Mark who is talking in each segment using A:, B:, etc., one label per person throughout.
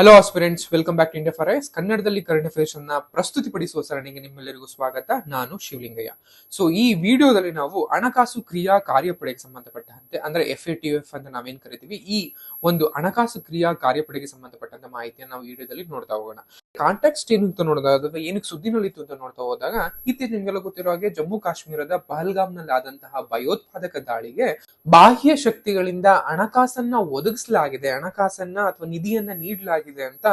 A: Hello aspirants welcome back to India forest ಕನ್ನಡದಲ್ಲಿ current affairs ಅನ್ನ ಪ್ರಸ್ತುತಿಪಡಿಸುವ ಸರಣಿಗೆ ನಿಮ್ಮೆಲ್ಲರಿಗೂ ಸ್ವಾಗತ. ನಾನು ಶಿವಲಿಂಗಯ್ಯ. ಸೊ ಈ ವಿಡಿಯೋದಲ್ಲಿ ನಾವು ಹಣಕಾಸು ಕ್ರಿಯಾ ಕಾರ್ಯಪಡೆಗೆ ಸಂಬಂಧಪಟ್ಟಂತೆ, ಅಂದ್ರೆ ಎಫ್ ಎ ಟಿ ಎಫ್ ಅಂತ ನಾವೇನ್ ಕರಿತೀವಿ, ಈ ಒಂದು ಹಣಕಾಸು ಕ್ರಿಯಾ ಕಾರ್ಯಪಡೆಗೆ ಸಂಬಂಧಪಟ್ಟಂತ ಮಾಹಿತಿಯನ್ನು ನಾವು ವಿಡಿಯೋದಲ್ಲಿ ನೋಡ್ತಾ ಹೋಗೋಣ. ಏನು ಅಂತ ಅಥವಾ ಏನಕ್ಕೆ ಸುದ್ದಿನಲ್ಲಿತ್ತು ಅಂತ ನೋಡ್ತಾ ಹೋದಾಗ, ಇತ್ತೀಚೆಗೆ ನಿಮಗೆಲ್ಲ ಗೊತ್ತಿರೋ ಹಾಗೆ ಜಮ್ಮು ಕಾಶ್ಮೀರದ ಪಹಲ್ಗಾಮ್ನಲ್ಲಿ ಆದಂತಹ ಭಯೋತ್ಪಾದಕ ದಾಳಿಗೆ ಬಾಹ್ಯ ಶಕ್ತಿಗಳಿಂದ ಹಣಕಾಸನ್ನ ಒದಗಿಸಲಾಗಿದೆ, ಹಣಕಾಸನ್ನ ಅಥವಾ ನಿಧಿಯನ್ನ ನೀಡಲಾಗಿದೆ ಅಂತ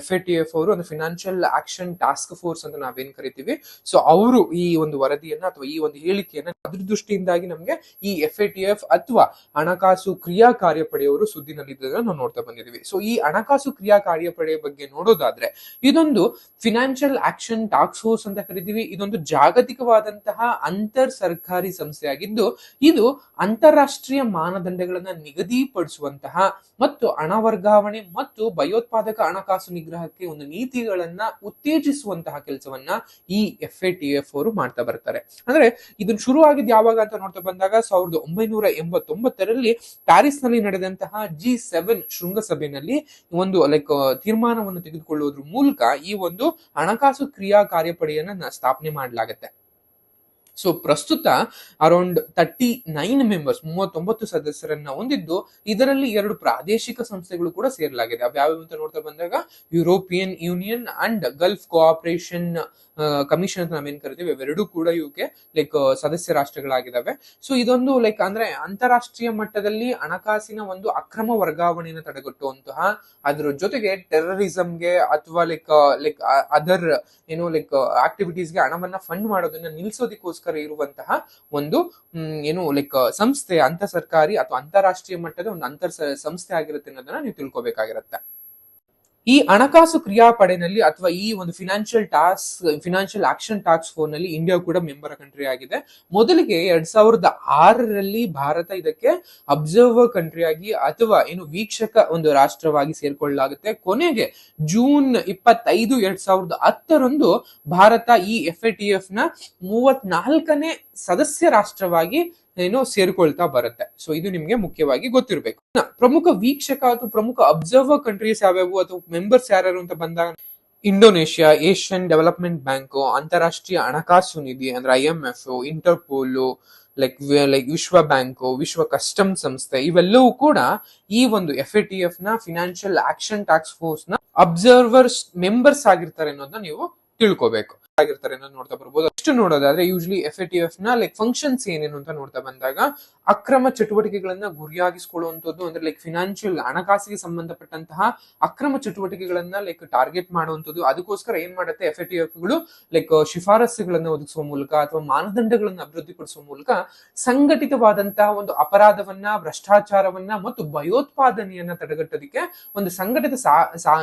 A: ಎಫ್ ಎ ಟಿ ಎಫ್ ಅವರು ಒಂದು ಫಿನಾನ್ಷಿಯಲ್ ಆಕ್ಷನ್ ಟಾಸ್ಕ್ ಫೋರ್ಸ್ ಅಂತ ನಾವೇನ್ ಕರಿತೀವಿ. ಸೊ ಅವರು ಈ ಒಂದು ವರದಿಯನ್ನ ಅಥವಾ ಈ ಒಂದು ಹೇಳಿಕೆಯನ್ನ ಅದ್ರ ದೃಷ್ಟಿಯಿಂದಾಗಿ ನಮಗೆ ಈ ಎಫ್ ಎ ಟಿ ಎಫ್ ಅಥವಾ ಹಣಕಾಸು ಕ್ರಿಯಾ ಕಾರ್ಯಪಡೆಯವರು ಸುದ್ದಿನಲ್ಲಿದ್ದದನ್ನ ನಾವು ನೋಡ್ತಾ ಬಂದಿದ್ದೀವಿ. ಸೊ ಈ ಹಣಕಾಸು ಕ್ರಿಯಾ ಕಾರ್ಯಪಡೆಯ ಬಗ್ಗೆ ನೋಡೋದಾದ್ರೆ ಇದೊಂದು ಫಿನಾನ್ಷಿಯಲ್ ಆಕ್ಷನ್ ಟಾಸ್ಕ್ ಫೋರ್ಸ್ ಅಂತ ಕರಿತೀವಿ. ಇದೊಂದು ಜಾಗತಿಕವಾದಂತಹ ಅಂತರ್ ಸರ್ಕಾರಿ ಸಂಸ್ಥೆಯಾಗಿದ್ದು, ಇದು ಅಂತಾರಾಷ್ಟ್ರೀಯ ಮಾನದಂಡಗಳನ್ನ ನಿಗದಿಪಡಿಸುವಂತಹ ಮತ್ತು ಹಣ ವರ್ಗಾವಣೆ ಮತ್ತು ಭಯೋತ್ಪಾದಕ ಹಣಕಾಸು ನಿಗ್ರಹಕ್ಕೆ ಒಂದು ನೀತಿಗಳನ್ನ ಉತ್ತೇಜಿಸುವಂತಹ ಕೆಲಸವನ್ನ ಈ ಎಫ್ ಎ ಟಿ ಎಫ್ ಅವರು ಮಾಡ್ತಾ ಬರ್ತಾರೆ. ಅಂದ್ರೆ ಇದನ್ನ ಶುರು ಆಗಿದ್ದು ಯಾವಾಗ ಅಂತ ನೋಡ್ತಾ ಬಂದಾಗ ಸಾವಿರದ ಒಂಬೈನೂರ ಎಂಬತ್ತೊಂಬತ್ತರಲ್ಲಿ ಪ್ಯಾರಿಸ್ನಲ್ಲಿ ನಡೆದಂತಹ ಜಿ ಸೆವೆನ್ ಶೃಂಗಸಭೆಯಲ್ಲಿ ಒಂದು ಲೈಕ್ ತೀರ್ಮಾನವನ್ನು ತೆಗೆದುಕೊಳ್ಳುವುದ್ರ ಮೂಲಕ ಈ ಒಂದು ಹಣಕಾಸು ಕ್ರಿಯಾ ಕಾರ್ಯಪಡೆಯನ್ನ ಸ್ಥಾಪನೆ ಮಾಡಲಾಗುತ್ತೆ. ಸೊ ಪ್ರಸ್ತುತ ಅರೌಂಡ್ ತರ್ಟಿ ನೈನ್ ಮೆಂಬರ್ಸ್ ಮೂವತ್ತೊಂಬತ್ತು ಸದಸ್ಯರನ್ನ ಹೊಂದಿದ್ದು ಇದರಲ್ಲಿ ಎರಡು ಪ್ರಾದೇಶಿಕ ಸಂಸ್ಥೆಗಳು ಕೂಡ ಸೇರಲಾಗಿದೆ. ಅವ್ಯಾವ್ಯಾವ ಅಂತ ನೋಡ್ತಾ ಬಂದಾಗ European Union and Gulf cooperation commission ಅಂತ ನಾವೇನ್ ಕರಿತೀವಿ, ಇವೆರಡೂ ಕೂಡ ಇವಕ್ಕೆ ಲೈಕ್ ಸದಸ್ಯ ರಾಷ್ಟ್ರಗಳಾಗಿದ್ದಾವೆ ಸೊ ಇದೊಂದು ಲೈಕ್ ಅಂದ್ರೆ ಅಂತಾರಾಷ್ಟ್ರೀಯ ಮಟ್ಟದಲ್ಲಿ ಹಣಕಾಸಿನ ಒಂದು ಅಕ್ರಮ ವರ್ಗಾವಣೆಯನ್ನು ತಡೆಗಟ್ಟುವಂತಹ ಅದ್ರ ಜೊತೆಗೆ ಟೆರರಿಸಂಗೆ ಅಥವಾ ಲೈಕ್ ಲೈಕ್ ಅದರ್ ಏನು ಲೈಕ್ ಆಕ್ಟಿವಿಟೀಸ್ಗೆ ಹಣವನ್ನ ಫಂಡ್ ಮಾಡೋದನ್ನ ನಿಲ್ಸೋದಕ್ಕೋಸ್ಕರ ಇರುವಂತಹ ಒಂದು ಏನು ಲೈಕ್ ಸಂಸ್ಥೆ ಅಂತ ಸರ್ಕಾರಿ ಅಥವಾ ಅಂತಾರಾಷ್ಟ್ರೀಯ ಮಟ್ಟದ ಒಂದು ಅಂತರ್ ಸಂಸ್ಥೆ ಆಗಿರುತ್ತೆ ಅನ್ನೋದನ್ನ ನೀವು ತಿಳ್ಕೊಬೇಕಾಗಿರುತ್ತೆ. ಈ ಹಣಕಾಸು ಕ್ರಿಯಾಪಡೆನಲ್ಲಿ ಅಥವಾ ಈ ಒಂದು financial task financial action task ಫೋರ್ನಲ್ಲಿ India ಕೂಡ ಮೆಂಬರ್ ಕಂಟ್ರಿ ಆಗಿದೆ. ಮೊದಲಿಗೆ ಎರಡ್ ಸಾವಿರದ ಆರರಲ್ಲಿ ಭಾರತ ಇದಕ್ಕೆ ಅಬ್ಸರ್ವರ್ ಕಂಟ್ರಿ ಆಗಿ ಅಥವಾ ಏನು ವೀಕ್ಷಕ ಒಂದು ರಾಷ್ಟ್ರವಾಗಿ ಸೇರ್ಕೊಳ್ಳಲಾಗುತ್ತೆ. ಕೊನೆಗೆ ಜೂನ್ ಇಪ್ಪತ್ತೈದು ಎರಡ್ ಸಾವಿರದ ಹತ್ತರಂದು ಭಾರತ ಈ ಎಫ್ ಎ ಟಿ ಎಫ್ನ ಮೂವತ್ನಾಲ್ಕನೇ ಸದಸ್ಯ ರಾಷ್ಟ್ರವಾಗಿ ಏನು ಸೇರ್ಕೊಳ್ತಾ ಬರುತ್ತೆ. ಸೊ ಇದು ನಿಮ್ಗೆ ಮುಖ್ಯವಾಗಿ ಗೊತ್ತಿರಬೇಕು. ಪ್ರಮುಖ ವೀಕ್ಷಕ ಅಥವಾ ಪ್ರಮುಖ ಅಬ್ಸರ್ವರ್ ಕಂಟ್ರೀಸ್ ಯಾವ್ಯಾವು? ಅಥವಾ ಮೆಂಬರ್ಸ್ ಯಾರ್ಯಾರು ಅಂತ ಬಂದಾಗ, ಇಂಡೋನೇಷ್ಯಾ, ಏಷ್ಯನ್ ಡೆವಲಪ್ಮೆಂಟ್ ಬ್ಯಾಂಕ್, ಅಂತಾರಾಷ್ಟ್ರೀಯ ಹಣಕಾಸು ನಿಧಿ ಅಂದ್ರೆ I M F Interpol like like ವಿಶ್ವ ಬ್ಯಾಂಕ್, ವಿಶ್ವ ಕಸ್ಟಮ್ ಸಂಸ್ಥೆ, ಇವೆಲ್ಲವೂ ಕೂಡ ಈ ಒಂದು ಎಫ್ ಎ ಟಿ ಎಫ್ನ ಫಿನಾನ್ಷಿಯಲ್ ಆಕ್ಷನ್ ಟಾಸ್ಕ್ ಫೋರ್ಸ್ನ ಅಬ್ಸರ್ವರ್ಸ್ ಮೆಂಬರ್ಸ್ ಆಗಿರ್ತಾರೆ ಅನ್ನೋದನ್ನ ನೀವು ತಿಳ್ಕೊಬೇಕು. ಆಗಿರ್ತಾರೆ ಅನ್ನೋದು ನೋಡ್ತಾ ಬರ್ಬೋದು. ಅಷ್ಟು ನೋಡೋದಾದ್ರೆ ಯೂಶಲಿ ಎಫ್ ಎ ನ ಲೈಕ್ ಫಂಕ್ಷನ್ಸ್ ಏನೇನು ಅಂತ ನೋಡ್ತಾ ಬಂದಾಗ ಅಕ್ರಮ ಚಟುವಟಿಕೆಗಳನ್ನ ಗುರಿಯಾಗಿಸ್ಕೊಳ್ಳುವಂಥದ್ದು ಅಂದ್ರೆ ಲೈಕ್ ಫಿನಾನ್ಷಿಯಲ್ ಹಣಕಾಸಿಗೆ ಸಂಬಂಧಪಟ್ಟಂತಹ ಅಕ್ರಮ ಚಟುವಟಿಕೆಗಳನ್ನ ಲೈಕ್ ಟಾರ್ಗೆಟ್ ಮಾಡುವಂಥದ್ದು. ಅದಕ್ಕೋಸ್ಕರ ಏನ್ ಮಾಡುತ್ತೆ ಎಫ್ ಎ ಗಳು ಲೈಕ್ ಶಿಫಾರಸ್ಸುಗಳನ್ನ ಒದಗಿಸುವ ಮೂಲಕ ಅಥವಾ ಮಾನದಂಡಗಳನ್ನ ಅಭಿವೃದ್ಧಿಪಡಿಸುವ ಮೂಲಕ ಸಂಘಟಿತವಾದಂತಹ ಒಂದು ಅಪರಾಧವನ್ನ, ಭ್ರಷ್ಟಾಚಾರವನ್ನ ಮತ್ತು ಭಯೋತ್ಪಾದನೆಯನ್ನ ತಡೆಗಟ್ಟೋದಕ್ಕೆ ಒಂದು ಸಂಘಟಿತ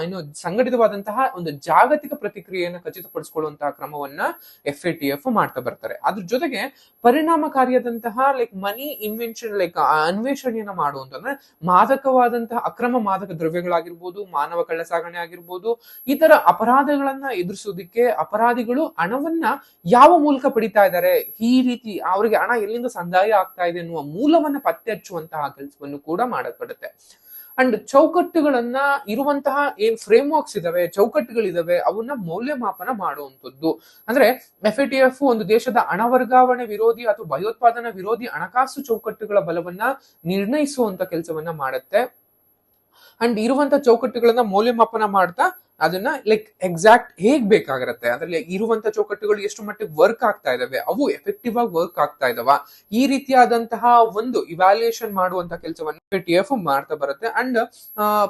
A: ಏನು, ಸಂಘಟಿತವಾದಂತಹ ಒಂದು ಜಾಗತಿಕ ಪ್ರತಿಕ್ರಿಯೆಯನ್ನ ಖಚಿತಪಡಿಸಿಕೊಳ್ಳುವಂತಹ ಕ್ರಮವನ್ನ ಎಫ್ ಎ ಟಿ ಎಫ್ ಮಾಡ್ತಾ ಬರ್ತಾರೆ. ಅದ್ರ ಜೊತೆಗೆ ಪರಿಣಾಮಕಾರಿಯಾದಂತಹ ಲೈಕ್ ಮನಿ ಇನ್ವೆನ್ಷನ್ ಲೈಕ್ ಅನ್ವೇಷಣೆಯನ್ನ ಮಾಡುವಂತಂದ್ರೆ ಮಾದಕವಾದಂತಹ ಅಕ್ರಮ ಮಾದಕ ದ್ರವ್ಯಗಳಾಗಿರ್ಬೋದು, ಮಾನವ ಕಳ್ಳ ಸಾಗಣೆ ಆಗಿರ್ಬೋದು ಈ ತರ ಅಪರಾಧಗಳನ್ನ ಎದುರಿಸೋದಿಕ್ಕೆ ಅಪರಾಧಿಗಳು ಹಣವನ್ನ ಯಾವ ಮೂಲಕ ಪಡಿತಾ ಇದ್ದಾರೆ? ಈ ರೀತಿ ಅವರಿಗೆ ಹಣ ಎಲ್ಲಿಂದ ಸಂದಾಯ ಆಗ್ತಾ ಇದೆ ಅನ್ನುವ ಮೂಲವನ್ನ ಪತ್ತೆ ಹಚ್ಚುವಂತಹ ಕೆಲಸವನ್ನು ಕೂಡ ಮಾಡಲ್ಪಡುತ್ತೆ. ಅಂಡ್ ಚೌಕಟ್ಟುಗಳನ್ನ ಇರುವಂತಹ ಏನ್ ಫ್ರೇಮ್ ವರ್ಕ್ಸ್ ಇದಾವೆ, ಚೌಕಟ್ಟುಗಳಿದಾವೆ, ಅವನ್ನ ಮೌಲ್ಯಮಾಪನ ಮಾಡುವಂಥದ್ದು. ಅಂದ್ರೆ ಎಫ್ ಎ ಟಿ ಎಫ್ ಒಂದು ದೇಶದ ಹಣ ವರ್ಗಾವಣೆ ವಿರೋಧಿ ಅಥವಾ ಭಯೋತ್ಪಾದನಾ ವಿರೋಧಿ ಹಣಕಾಸು ಚೌಕಟ್ಟುಗಳ ಬಲವನ್ನ ನಿರ್ಣಯಿಸುವಂತ ಕೆಲಸವನ್ನ ಮಾಡುತ್ತೆ. ಅಂಡ್ ಇರುವಂತ ಚೌಕಟ್ಟುಗಳನ್ನ ಮೌಲ್ಯಮಾಪನ ಮಾಡ್ತಾ ಅದನ್ನ ಲೈಕ್ ಎಕ್ಸಾಕ್ಟ್ ಹೇಗ್ ಬೇಕಾಗಿರುತ್ತೆ? ಅದ್ರಲ್ಲಿ ಇರುವಂತ ಚೌಕಟ್ಟುಗಳು ಎಷ್ಟು ಮಟ್ಟಿಗೆ ವರ್ಕ್ ಆಗ್ತಾ ಇದಾವೆ? ಅವು ಎಫೆಕ್ಟಿವ್ ಆಗಿ ವರ್ಕ್ ಆಗ್ತಾ ಇದಾವ? ಈ ರೀತಿಯಾದಂತಹ ಒಂದು ಇವ್ಯಾಲ್ಯೂಯೇಷನ್ ಮಾಡುವಂತ ಕೆಲಸವನ್ನ ಎಫ್ ಟಿ ಎಫ್ ಮಾಡ್ತಾ ಬರುತ್ತೆ. ಅಂಡ್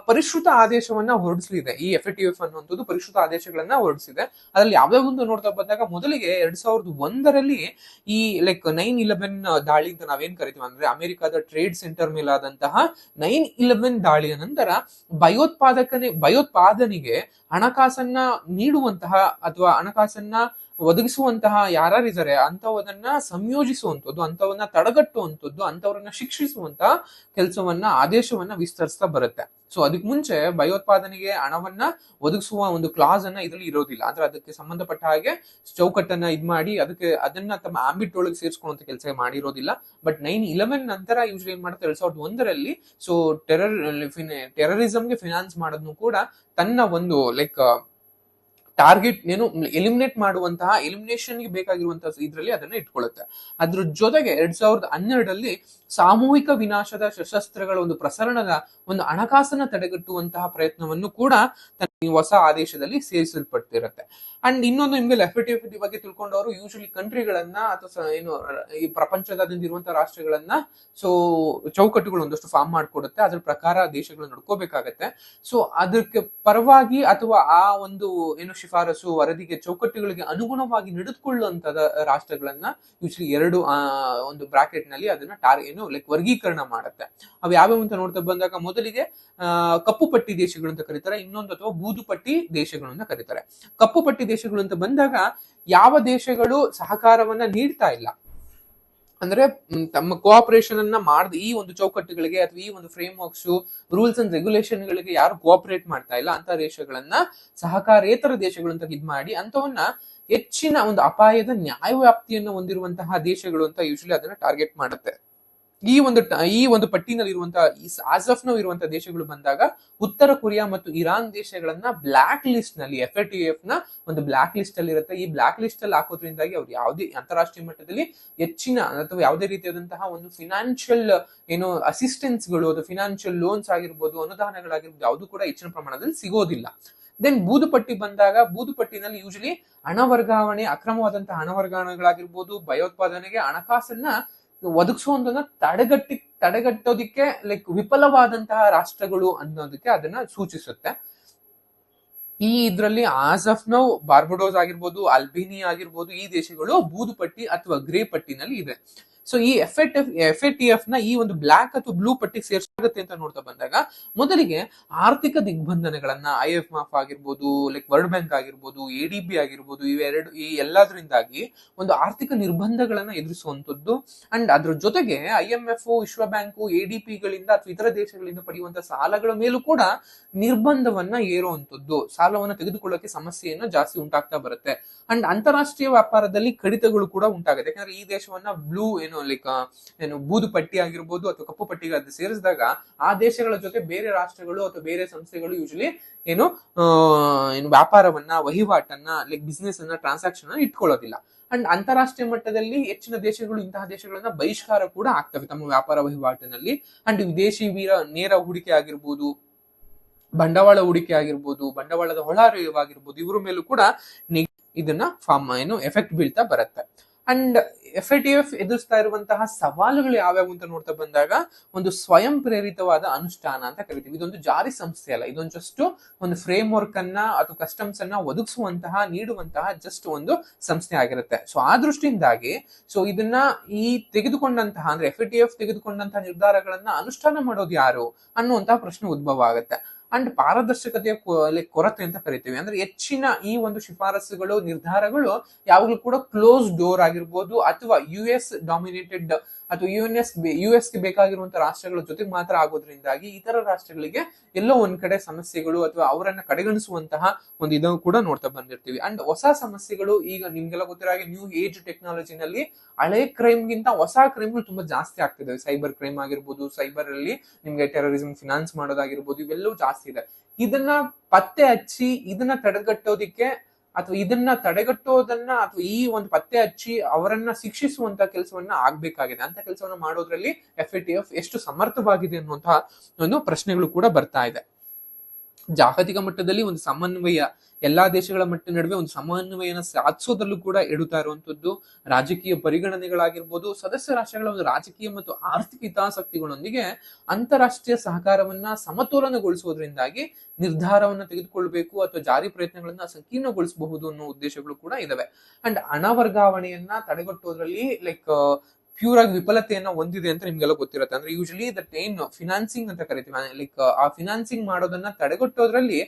A: ಪರಿಷ್ಕೃತ ಆದೇಶವನ್ನ ಹೊರಡಿಸಲಿದೆ. ಈ ಎಫ್ ಟಿ ಎಫ್ ಅನ್ನುವಂಥದ್ದು ಪರಿಷ್ಕೃತ ಆದೇಶಗಳನ್ನ ಹೊರಡಿಸಿದೆ. ಅದ್ರಲ್ಲಿ ಯಾವ್ದೇ ಒಂದು ನೋಡ್ತಾ ಬಂದಾಗ ಮೊದಲಿಗೆ ಎರಡ್ ಸಾವಿರದ ಒಂದರಲ್ಲಿ ಈ ಲೈಕ್ ನೈನ್ ಇಲೆವೆನ್ ದಾಳಿ ಅಂತ ನಾವೇನ್ ಕರಿತೀವಿ ಅಂದ್ರೆ ಅಮೆರಿಕದ ಟ್ರೇಡ್ ಸೆಂಟರ್ ಮೇಲಾದಂತಹ ನೈನ್ ಇಲೆವೆನ್ ದಾಳಿಯ ನಂತರ ಭಯೋತ್ಪಾದಕನೇ, ಭಯೋತ್ಪಾದನೆಗೆ ಹಣಕಾಸನ್ನ ನೀಡುವಂತಹ ಅಥವಾ ಹಣಕಾಸನ್ನ ಒದಗಿಸುವಂತಹ ಯಾರಿದ್ದಾರೆ ಅಂತವನ್ನ ಸಂಯೋಜಿಸುವಂಥದ್ದು ಅಂತವನ್ನ ತಡೆಗಟ್ಟುವಂಥದ್ದು, ಅಂಥವ್ರನ್ನ ಶಿಕ್ಷಿಸುವಂತಹ ಕೆಲಸವನ್ನ, ಆದೇಶವನ್ನ ವಿಸ್ತರಿಸ್ತಾ ಬರುತ್ತೆ. ಸೊ ಅದಕ್ಕೆ ಮುಂಚೆ ಭಯೋತ್ಪಾದನೆಗೆ ಹಣವನ್ನ ಒದಗಿಸುವ ಒಂದು ಕ್ಲಾಸ್ ಅನ್ನ ಇದರಲ್ಲಿ ಇರೋದಿಲ್ಲ. ಅಂದ್ರೆ ಅದಕ್ಕೆ ಸಂಬಂಧಪಟ್ಟ ಹಾಗೆ ಚೌಕಟ್ಟನ್ನ ಇದ್ ಮಾಡಿ ಅದಕ್ಕೆ ಅದನ್ನ ತಮ್ಮ ಆಂಬಿಟ್ ಒಳಗೆ ಸೇರಿಸ್ಕೊಳ್ಳುವಂತ ಕೆಲಸ ಮಾಡಿರೋದಿಲ್ಲ. ಬಟ್ ನೈನ್ ಇಲೆವೆನ್ ನಂತರ ಯೂಶಲಿ ಏನ್ ಮಾಡ್ತಾರೆ? ಎರಡ್ ಸಾವಿರದ ಒಂದರಲ್ಲಿ ಸೊ ಟೆರರ್ ಟೆರರಿಸಂಗೆ ಫಿನಾನ್ಸ್ ಮಾಡೋದನ್ನು ಕೂಡ ತನ್ನ ಒಂದು ಲೈಕ್ ಟಾರ್ಗೆಟ್ ಏನು ಎಲಿಮಿನೇಟ್ ಮಾಡುವಂತಹ ಎಲಿಮಿನೇಷನ್ಗೆ ಬೇಕಾಗಿರುವಂತಹ ಇದರಲ್ಲಿ ಅದನ್ನ ಇಟ್ಕೊಳ್ಳುತ್ತೆ ಅದ್ರ ಜೊತೆಗೆ ಎರಡ್ ಸಾವಿರದ ಹನ್ನೆರಡರಲ್ಲಿ ಸಾಮೂಹಿಕ ವಿನಾಶದ ಸಶಸ್ತ್ರಗಳ ಒಂದು ಪ್ರಸರಣದ ಒಂದು ಹಣಕಾಸನ್ನ ತಡೆಗಟ್ಟುವಂತಹ ಪ್ರಯತ್ನವನ್ನು ಕೂಡ ತನ್ನ ಹೊಸ ಆದೇಶದಲ್ಲಿ ಸೇರಿಸಲ್ಪಟ್ಟಿರುತ್ತೆ. ಅಂಡ್ ಇನ್ನೊಂದು ನಿಮ್ಗೆ ಎಫೆಕ್ಟಿವಿಟಿ ಬಗ್ಗೆ ತಿಳ್ಕೊಂಡವರು ಯೂಶಲಿ ಕಂಟ್ರಿಗಳನ್ನ ಅಥವಾ ಏನು, ಈ ಪ್ರಪಂಚದಾದ್ಯಂತ ಇರುವಂತಹ ರಾಷ್ಟ್ರಗಳನ್ನ ಸೊ ಚೌಕಟ್ಟುಗಳು ಒಂದಷ್ಟು ಫಾರ್ಮ್ ಮಾಡ್ಕೊಡುತ್ತೆ. ಅದ್ರ ಪ್ರಕಾರ ದೇಶಗಳು ನಡ್ಕೋಬೇಕಾಗತ್ತೆ. ಸೊ ಅದಕ್ಕೆ ಪರವಾಗಿ ಅಥವಾ ಆ ಒಂದು, ಏನು ಶಿಫಾರಸು ವರದಿಗೆ ಚೌಕಟ್ಟುಗಳಿಗೆ ಅನುಗುಣವಾಗಿ ನಡೆದುಕೊಳ್ಳುವಂತಹ ರಾಷ್ಟ್ರಗಳನ್ನ ಯೂಶಲಿ ಎರಡು ಒಂದು ಬ್ರಾಕೆಟ್ನಲ್ಲಿ ಅದನ್ನ ಟಾರ್ ಏನು ಲೈಕ್ ವರ್ಗೀಕರಣ ಮಾಡುತ್ತೆ. ಅವು ಯಾವ್ಯಾವ ಅಂತ ನೋಡ್ತಾ ಬಂದಾಗ ಮೊದಲಿಗೆ ಕಪ್ಪು ಪಟ್ಟಿ ದೇಶಗಳು ಅಂತ ಕರೀತಾರೆ, ಇನ್ನೊಂದು ಅಥವಾ ಬೂದು ಪಟ್ಟಿ ದೇಶಗಳು ಅಂತ ಕರೀತಾರೆ. ಕಪ್ಪು ಪಟ್ಟಿ ದೇಶಗಳು ಅಂತ ಬಂದಾಗ ಯಾವ ದೇಶಗಳು ಸಹಕಾರವನ್ನ ನೀಡ್ತಾ ಇಲ್ಲ? ಅಂದ್ರೆ ತಮ್ಮ ಕೋಆಪರೇಷನ್ ಅನ್ನ ಮಾಡದ ಈ ಒಂದು ಚೌಕಟ್ಟುಗಳಿಗೆ ಅಥವಾ ಈ ಒಂದು frameworks rules and regulation ಗಳಿಗೆ ಯಾರು ಕೋಆಪರೇಟ್ ಮಾಡ್ತಾ ಇಲ್ಲ ಅಂತ ದೇಶಗಳನ್ನ ಸಹಕಾರೇತರ ದೇಶಗಳು ಅಂತ ಇದ್ ಮಾಡಿ ಅಂತವನ್ನ ಹೆಚ್ಚಿನ ಒಂದು ಅಪಾಯದ ನ್ಯಾಯವ್ಯಾಪ್ತಿಯನ್ನು ಹೊಂದಿರುವಂತಹ ದೇಶಗಳು ಅಂತ ಯೂಶಲಿ ಅದನ್ನ ಟಾರ್ಗೆಟ್ ಮಾಡುತ್ತೆ. ಈ ಒಂದು ಈ ಒಂದು ಪಟ್ಟಿನಲ್ಲಿ ಇರುವಂತಹ ಆಸ್ ಆಫ್ ನೋ ಇರುವಂತಹ ದೇಶಗಳು ಬಂದಾಗ ಉತ್ತರ ಕೊರಿಯಾ ಮತ್ತು ಇರಾನ್ ದೇಶಗಳನ್ನ ಬ್ಲಾಕ್ ಲಿಸ್ಟ್ನಲ್ಲಿ ಎಫ್ ಎ ಟಿ ಎಫ್ನ ಒಂದು ಬ್ಲಾಕ್ ಲಿಸ್ಟ್ ಅಲ್ಲಿ ಇರುತ್ತೆ. ಈ ಬ್ಲಾಕ್ ಲಿಸ್ಟ್ ಅಲ್ಲಿ ಹಾಕೋದ್ರಿಂದಾಗಿ ಅವ್ರು ಯಾವುದೇ ಅಂತಾರಾಷ್ಟ್ರೀಯ ಮಟ್ಟದಲ್ಲಿ ಹೆಚ್ಚಿನ ಅಥವಾ ಯಾವುದೇ ರೀತಿಯಾದಂತಹ ಒಂದು ಫಿನಾನ್ಷಿಯಲ್ ಏನು ಅಸಿಸ್ಟೆನ್ಸ್ಗಳು ಅಥವಾ ಫಿನಾನ್ಷಿಯಲ್ ಲೋನ್ಸ್ ಆಗಿರ್ಬೋದು, ಅನುದಾನಗಳಾಗಿರ್ಬೋದು, ಯಾವುದು ಕೂಡ ಹೆಚ್ಚಿನ ಪ್ರಮಾಣದಲ್ಲಿ ಸಿಗೋದಿಲ್ಲ. ದೆನ್ ಬೂದುಪಟ್ಟಿ ಬಂದಾಗ, ಬೂದುಪಟ್ಟಿನಲ್ಲಿ ಯೂಶಲಿ ಹಣ ವರ್ಗಾವಣೆ, ಅಕ್ರಮವಾದಂತಹ ಹಣ ವರ್ಗಾವಣೆಗಳಾಗಿರ್ಬೋದು, ಭಯೋತ್ಪಾದನೆಗೆ ಹಣಕಾಸನ್ನ ಒದಗಿಸುವಂತನ್ನ ತಡೆಗಟ್ಟಿ, ತಡೆಗಟ್ಟೋದಿಕ್ಕೆ ಲೈಕ್ ವಿಫಲವಾದಂತಹ ರಾಷ್ಟ್ರಗಳು ಅನ್ನೋದಕ್ಕೆ ಅದನ್ನ ಸೂಚಿಸುತ್ತೆ. ಈ ಇದ್ರಲ್ಲಿ ಆಸ್ ಆಫ್ ನೌ ಬಾರ್ಬಡೋಸ್ ಆಗಿರ್ಬೋದು ಅಲ್ಬೇನಿಯಾ ಆಗಿರ್ಬೋದು, ಈ ದೇಶಗಳು ಬೂದು ಪಟ್ಟಿ ಅಥವಾ ಗ್ರೇ ಪಟ್ಟಿನಲ್ಲಿ ಇದೆ. ಸೊ ಈ F at F A T ಎಫ್ನ ಈ ಒಂದು ಬ್ಲಾಕ್ ಅಥವಾ ಬ್ಲೂ ಪಟ್ಟಿಗೆ ಸೇರ್ಸಾಗುತ್ತೆ ಅಂತ ನೋಡ್ತಾ ಬಂದಾಗ, ಮೊದಲಿಗೆ ಆರ್ಥಿಕ ದಿಗ್ಬಂಧನಗಳನ್ನ ಐ ಎಫ್ ಎಫ್ ಆಗಿರ್ಬೋದು ಲೈಕ್ ವರ್ಲ್ಡ್ ಬ್ಯಾಂಕ್ ಆಗಿರ್ಬೋದು ಎ ಡಿ ಬಿ ಆಗಿರ್ಬೋದು ಇವೆರಡು ಈ ಎಲ್ಲದರಿಂದಾಗಿ ಒಂದು ಆರ್ಥಿಕ ನಿರ್ಬಂಧಗಳನ್ನ ಎದುರಿಸುವಂತದ್ದು ಅಂಡ್ ಅದ್ರ ಜೊತೆಗೆ ಐ ಎಂ ಎಫ್ ವಿಶ್ವ ಬ್ಯಾಂಕು ಎ ಡಿ ಪಿಗಳಿಂದ ಅಥವಾ ಇತರ ದೇಶಗಳಿಂದ ಪಡೆಯುವಂತಹ ಸಾಲಗಳ ಮೇಲೂ ಕೂಡ ನಿರ್ಬಂಧವನ್ನ ಏರುವಂತದ್ದು ಸಾಲವನ್ನ ತೆಗೆದುಕೊಳ್ಳೋಕೆ ಸಮಸ್ಯೆಯನ್ನ ಜಾಸ್ತಿ ಉಂಟಾಗ್ತಾ ಬರುತ್ತೆ. ಅಂಡ್ ಅಂತಾರಾಷ್ಟ್ರೀಯ ವ್ಯಾಪಾರದಲ್ಲಿ ಕಡಿತಗಳು ಕೂಡ ಉಂಟಾಗುತ್ತೆ. ಯಾಕಂದ್ರೆ ಈ ದೇಶವನ್ನ ಬ್ಲೂ ಏನು ಲೈಕ್ ಏನು, ಬೂದು ಪಟ್ಟಿ ಆಗಿರ್ಬೋದು ಅಥವಾ ಕಪ್ಪು ಪಟ್ಟಿಗೆ ಅದು ಸೇರಿಸಿದಾಗ ಆ ದೇಶಗಳ ಜೊತೆ ಬೇರೆ ರಾಷ್ಟ್ರಗಳು ಅಥವಾ ಬೇರೆ ಸಂಸ್ಥೆಗಳು ಯೂಶಲಿ ಏನು ಏನು ವ್ಯಾಪಾರವನ್ನ, ವಹಿವಾಟನ್ನ ಲೈಕ್ ಬಿಸ್ನೆಸ್ ಅನ್ನ ಟ್ರಾನ್ಸಾಕ್ಷನ್ ಅನ್ನ ಇಟ್ಕೊಳ್ಳೋದಿಲ್ಲ. ಅಂಡ್ ಅಂತಾರಾಷ್ಟ್ರೀಯ ಮಟ್ಟದಲ್ಲಿ ಹೆಚ್ಚಿನ ದೇಶಗಳು ಇಂತಹ ದೇಶಗಳನ್ನ ಬಹಿಷ್ಕಾರ ಕೂಡ ಆಗ್ತವೆ ತಮ್ಮ ವ್ಯಾಪಾರ ವಹಿವಾಟಿನಲ್ಲಿ. ಅಂಡ್ ವಿದೇಶಿ ವೀರ, ನೇರ ಹೂಡಿಕೆ ಆಗಿರ್ಬೋದು, ಬಂಡವಾಳ ಹೂಡಿಕೆ ಆಗಿರ್ಬೋದು, ಬಂಡವಾಳದ ಒಳಹರಿವಾಗಿರ್ಬೋದು, ಇವರ ಮೇಲೂ ಕೂಡ ಇದನ್ನ ಫಾರ್ಮ್, ಏನು ಎಫೆಕ್ಟ್ ಬೀಳ್ತಾ ಬರುತ್ತೆ. And F I T F ಎದುರಿಸ್ತಾ ಇರುವಂತಹ ಸವಾಲುಗಳು ಯಾವ್ಯಾವು ಅಂತ ನೋಡ್ತಾ ಬಂದಾಗ ಒಂದು ಸ್ವಯಂ ಪ್ರೇರಿತವಾದ ಅನುಷ್ಠಾನ ಅಂತ ಕರಿತೀವಿ. ಇದೊಂದು ಜಾರಿ ಸಂಸ್ಥೆ ಅಲ್ಲ. ಇದೊಂದು ಜಸ್ಟ್ ಒಂದು ಫ್ರೇಮ್ ವರ್ಕ್ ಅನ್ನ ಅಥವಾ ಕಸ್ಟಮ್ಸ್ ಅನ್ನ ಒದಗಿಸುವಂತಹ, ನೀಡುವಂತಹ ಜಸ್ಟ್ ಒಂದು ಸಂಸ್ಥೆ ಆಗಿರುತ್ತೆ. ಸೊ ಆ ದೃಷ್ಟಿಯಿಂದಾಗಿ ಸೊ ಇದನ್ನ ಈ ತೆಗೆದುಕೊಂಡಂತಹ, ಅಂದ್ರೆ ಎಫ್ ಐ ಟಿ ಎಫ್ ತೆಗೆದುಕೊಂಡಂತಹ ನಿರ್ಧಾರಗಳನ್ನ ಅನುಷ್ಠಾನ ಮಾಡೋದು ಯಾರು ಅನ್ನುವಂತಹ ಪ್ರಶ್ನೆ ಉದ್ಭವ ಆಗುತ್ತೆ. ಅಂಡ್ ಪಾರದರ್ಶಕತೆಯ ಕೊರತೆ ಅಂತ ಕರಿತೀವಿ. ಅಂದ್ರೆ ಹೆಚ್ಚಿನ ಈ ಒಂದು ಶಿಫಾರಸುಗಳು, ನಿರ್ಧಾರಗಳು ಯಾವಾಗಲೂ ಕೂಡ ಕ್ಲೋಸ್ ಡೋರ್ ಆಗಿರ್ಬೋದು ಅಥವಾ ಯು ಎಸ್ ಡಾಮಿನೇಟೆಡ್ ಅಥವಾ ಯು ಎನ್ ಎಸ್ ಯು ಎಸ್ಗೆ ಬೇಕಾಗಿರುವಂತಹ ರಾಷ್ಟ್ರಗಳ ಜೊತೆಗೆ ಮಾತ್ರ ಆಗೋದ್ರಿಂದಾಗಿ ಇತರ ರಾಷ್ಟ್ರಗಳಿಗೆ ಎಲ್ಲೋ ಒಂದ್ ಕಡೆ ಸಮಸ್ಯೆಗಳು ಅಥವಾ ಅವರನ್ನ ಕಡೆಗಣಿಸುವಂತಹ ಒಂದು ಇದನ್ನು ಕೂಡ ನೋಡ್ತಾ ಬಂದಿರ್ತೀವಿ. ಅಂಡ್ ಹೊಸ ಸಮಸ್ಯೆಗಳು ಈಗ ನಿಮ್ಗೆಲ್ಲ ಗೊತ್ತಿರೋ ಹಾಗೆ ನ್ಯೂ ಏಜ್ ಟೆಕ್ನಾಲಜಿನಲ್ಲಿ ಹಳೆ ಕ್ರೈಮ್ ಗಿಂತ ಹೊಸ ಕ್ರೈಮ್ಗಳು ತುಂಬಾ ಜಾಸ್ತಿ ಆಗ್ತಿದೆ ಸೈಬರ್ ಕ್ರೈಮ್ ಆಗಿರ್ಬೋದು ಸೈಬರ್ ಅಲ್ಲಿ ನಿಮ್ಗೆ ಟೆರರಿಸಂ ಫಿನಾನ್ಸ್ ಮಾಡೋದಾಗಿರ್ಬೋದು, ಇವೆಲ್ಲವೂ ಜಾಸ್ತಿ ಇದೆ. ಇದನ್ನ ಪತ್ತೆ ಹಚ್ಚಿ, ಇದನ್ನ ತಡೆಗಟ್ಟೋದಿಕ್ಕೆ ಅಥವಾ ಇದನ್ನ ತಡೆಗಟ್ಟೋದನ್ನ ಅಥವಾ ಈ ಒಂದು ಪತ್ತೆ ಹಚ್ಚಿ ಅವರನ್ನ ಶಿಕ್ಷಿಸುವಂತ ಕೆಲಸವನ್ನ ಆಗ್ಬೇಕಾಗಿದೆ. ಅಂತ ಕೆಲಸವನ್ನ ಮಾಡೋದ್ರಲ್ಲಿ ಎಫ್ ಎ ಟಿ ಎಫ್ ಎಷ್ಟು ಸಮರ್ಥವಾಗಿದೆ ಅನ್ನುವಂತಹ ಒಂದು ಪ್ರಶ್ನೆಗಳು ಕೂಡ ಬರ್ತಾ ಇದೆ. ಜಾಗತಿಕ ಮಟ್ಟದಲ್ಲಿ ಒಂದು ಸಮನ್ವಯ ಎಲ್ಲಾ ದೇಶಗಳ ಮಟ್ಟ ನಡುವೆ ಒಂದು ಸಮನ್ವಯನ ಸಾಧಿಸೋದ್ರಲ್ಲೂ ಕೂಡ ಇಡುತ್ತಾ ಇರುವಂತದ್ದು ರಾಜಕೀಯ ಪರಿಗಣನೆಗಳಾಗಿರ್ಬೋದು, ಸದಸ್ಯ ರಾಷ್ಟ್ರಗಳ ಒಂದು ರಾಜಕೀಯ ಮತ್ತು ಆರ್ಥಿಕ ಹಿತಾಸಕ್ತಿಗಳೊಂದಿಗೆ ಅಂತಾರಾಷ್ಟ್ರೀಯ ಸಹಕಾರವನ್ನ ಸಮತೋಲನಗೊಳಿಸುವುದರಿಂದಾಗಿ ನಿರ್ಧಾರವನ್ನ ತೆಗೆದುಕೊಳ್ಳಬೇಕು ಅಥವಾ ಜಾರಿ ಪ್ರಯತ್ನಗಳನ್ನ ಸಂಕೀರ್ಣಗೊಳಿಸಬಹುದು ಅನ್ನೋ ಉದ್ದೇಶಗಳು ಕೂಡ ಇದಾವೆ. ಅಂಡ್ ಹಣ ವರ್ಗಾವಣೆಯನ್ನ ತಡೆಗಟ್ಟೋದ್ರಲ್ಲಿ ಲೈಕ್ ಪ್ಯೂರ್ ಆಗಿ ವಿಫಲತೆಯನ್ನ ಹೊಂದಿದೆ ಅಂತ ನಿಮ್ಗೆಲ್ಲ ಗೊತ್ತಿರುತ್ತೆ. ಅಂದ್ರೆ ಯೂಶಲಿ ದ ಏನ್ ಫಿನಾನ್ಸಿಂಗ್ ಅಂತ ಕರಿತೀವಿ. ಲೈಕ್ ಆ ಫಿನಾನ್ಸಿಂಗ್ ಮಾಡೋದನ್ನ ತಡೆಗಟ್ಟೋದ್ರಲ್ಲಿ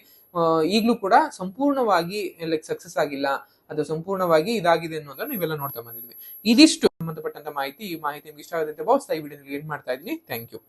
A: ಈಗಲೂ ಕೂಡ ಸಂಪೂರ್ಣವಾಗಿ ಲೈಕ್ ಸಕ್ಸಸ್ ಆಗಿಲ್ಲ. ಅದು ಸಂಪೂರ್ಣವಾಗಿ ಇದಾಗಿದೆ ಅನ್ನೋದನ್ನ ನೀವೆಲ್ಲ ನೋಡ್ತಾ ಬಂದಿದ್ವಿ. ಇದಿಷ್ಟು ಸಂಬಂಧಪಟ್ಟಂತ ಮಾಹಿತಿ. ಈ ಮಾಹಿತಿ ನಿಮ್ಗೆ ಇಷ್ಟ ಆಗುತ್ತೆ ಬಾಸ್ ಈ ವಿಡಿಯೋ ಏನ್ ಮಾಡ್ತಾ ಇದ್ವಿ ಥ್ಯಾಂಕ್ ಯು